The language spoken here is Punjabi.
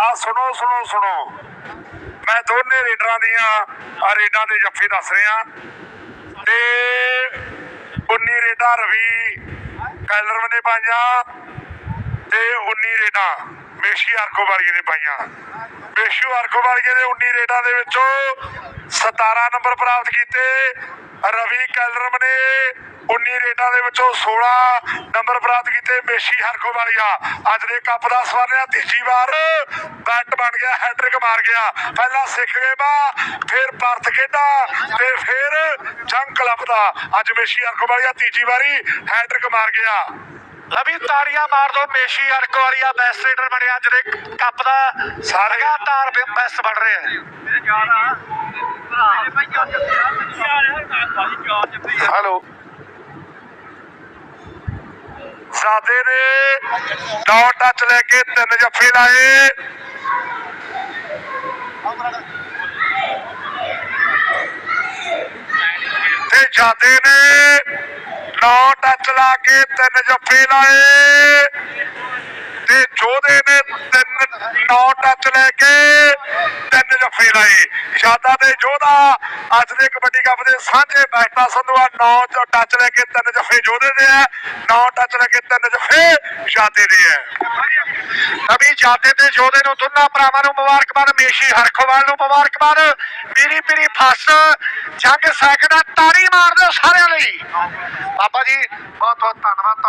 ਆ ਸੁਣੋ ਸੁਣੋ ਸੁਣੋ। ਮੈਂ ਦੋਨੇ ਰੇਡਰਾਂ ਦੀਆਂ ਆ ਰੇਡਾਂ ਦੇ ਜੱਫੇ ਦੱਸ ਰਿਹਾ। ਤੇ 19 ਰੇਡਾਂ ਰਵੀ ਕੈਲਰਮ ਨੇ ਪਾਈਆਂ ਤੇ 19 ਰੇਡਾਂ। ਮੇਸ਼ੀ ਆਰਕੋ ਵਾਲੀਏ ਨੇ ਪਾਈਆਂ। ਮੇਸ਼ੂ ਆਰਕੋ ਵਾਲੀਏ ਦੇ 19 ਰੇਡਾਂ ਦੇ ਵਿੱਚੋਂ 17 ਨੰਬਰ ਪ੍ਰਾਪਤ ਕੀਤੇ। ਰਵੀ ਕੈਲਰਮ ਨੇ 19 ਰੇਡਾਂ ਦੇ ਵਿੱਚੋਂ 16 ਨੰਬਰ ਪ੍ਰਾਪਤ ਕੀਤੇ ਮੇਸ਼ੀ ਹਰਕੋ ਵਾਲੀਆ। ਅੱਜ ਦੇ ਕੱਪ ਦਾ ਸਵਾਰਿਆ ਤੀਜੀ ਵਾਰ ਬੈਟ ਬਣ ਗਿਆ, ਹੈਟ੍ਰਿਕ ਮਾਰ ਗਿਆ। ਪਹਿਲਾਂ ਸਿੱਖ ਗਏ ਫਿਰ ਪਰਤ ਖੇਡਾ ਤੇ ਫਿਰ ਜੰਗ ਕਲੱਬ ਦਾ। ਅੱਜ ਮੇਸ਼ੀ ਹਰਕੋ ਵਾਲੀਆ ਤੀਜੀ ਵਾਰੀ ਹੈਟ੍ਰਿਕ ਮਾਰ ਗਿਆ। ਲਵੀ ਤਾੜੀਆਂ ਮਾਰ ਦੋ ਮੇਸ਼ੀ ਅਰਕ ਵਾਲੀਆ ਬੈਸਟ ਰੇਡਰ ਬਣਿਆ ਅੱਜ ਦੇ ਕੱਪ ਦਾ ਸਾਰੇ- ਲਗਾਤਾਰ ਬੈਸਟ ਬਣ ਰਿਹਾ ਹੈਲੋ। ਸਾਦੇ ਨੇ ਨੌ ਟੱਚ ਲੈ ਕੇ ਤਿੰਨ ਜੱਫੇ ਲਾਏ। ਤੇ ਜਾਦੇ ਨੇ ਨੌ ਟੱਚ ਲਾ ਕੇ ਤਿੰਨ ਜੱਫੇ ਲਾਏ। ਤੇ ਜੋਧੇ ਨੇ ਤਿੰਨ ਨੌ ਟੱਚ ਲੈ ਕੇ ਤਿੰਨ ਜੱਫੇ ਲਾਏ। ਯਾਦਾਂ ਦੇ ਜੋਧਾ, ਅੱਜ ਦੇ ਕਬੱਡੀ ਕੱਪ ਦੇ ਸਾਂਝੇ ਬੈਠਾ ਸੰਧੂਆ ਨੌ ਟੱਚ ਲੈ ਕੇ ਤਿੰਨ ਜੱਫੇ ਜੋਧੇ ਦੇ ਆ ਨੌ ਟੱਚ ਲੈ ਕੇ ਤਿੰਨ ਜੱਫੇ ਯਾਦੇ ਦੇ ਆ ਨਵੀਂ ਜਾਦੇ ਤੇ ਜੋਦੇ ਨੂੰ ਦੋਨਾਂ ਭਰਾਵਾਂ ਨੂੰ ਮੁਬਾਰਕਬਾਦ, ਮੇਸ਼ੀ ਹਰਖੋਵਾਲ ਨੂੰ ਮੁਬਾਰਕਬਾਦ। ਮੀਰੀ ਪੀਰੀ ਫਸ, ਜੰਗ ਸੈਕਿੰਡ ਤਾੜੀ ਮਾਰ ਸਾਰਿਆਂ ਲਈ। ਬਾਬਾ ਜੀ ਬਹੁਤ ਬਹੁਤ ਧੰਨਵਾਦ